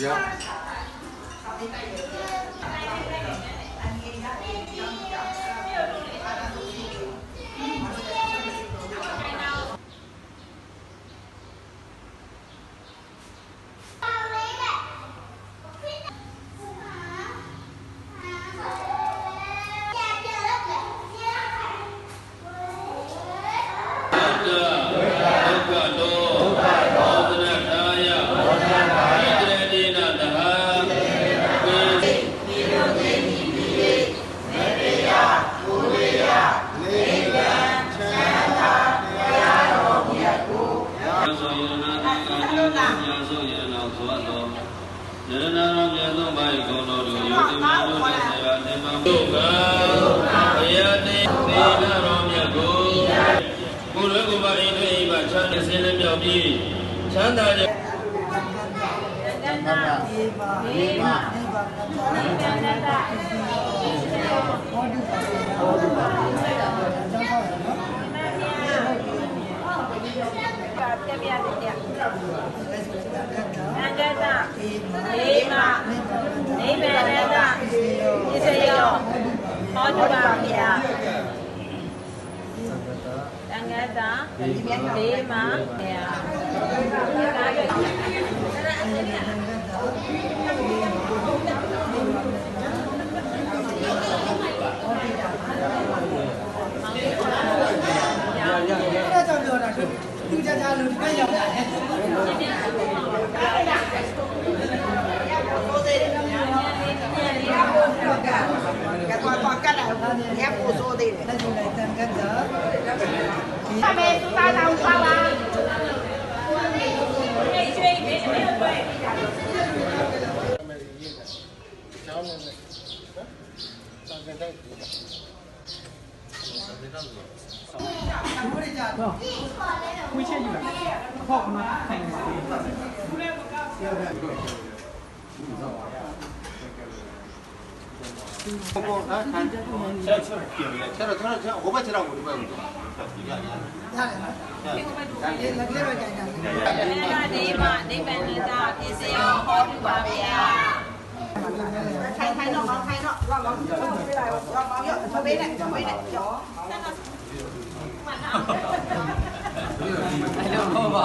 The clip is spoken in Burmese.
감. သလုံးသားဉာဏ်ဆုံးရအောင်ဆိုအပ်သောယရဏတော်မြတ်ဆုံးပါ၏ကောင်းတော်သူယုံကြည်မှုတို့နဲ့ဆရာသင်္ဘာတို့ကဘုရားတိသေနတော်မြတ်ကိုကိုရွယ်ကိုပါအိမ်တွင်အိမ်မှာချမ်းသာစေလည်းမြောက်ပြီးချမ်းသာကြဒီပါဒီပါဒီပါ Nima, Nimeneta, Iseyo, Hodubamia, Tangeta, Nima, Hãy subscribe cho kênh Ghiền Mì Gõ Để không bỏ lỡ những 下面做啥子？我做啊。下面呢？下面在做。下面在做。下面在做。下。 ထားတယ်နော်ဒီလက်ကလေးပဲကြိုက်တာ။ဒါဒီမှာနိဗ္ဗာန်သာပြည့်စုံဟောပြုပါဗျာ။ထိုင်ထိုင်တော့မောင်းထိုင်တော့ရောမောင်းချောပေးလိုက်ရောမောင်းရောချောပေးလိုက်ချောပေးလိုက်ရော။ဆက်တော့မှန်လား။အဲ့တော့ဘာ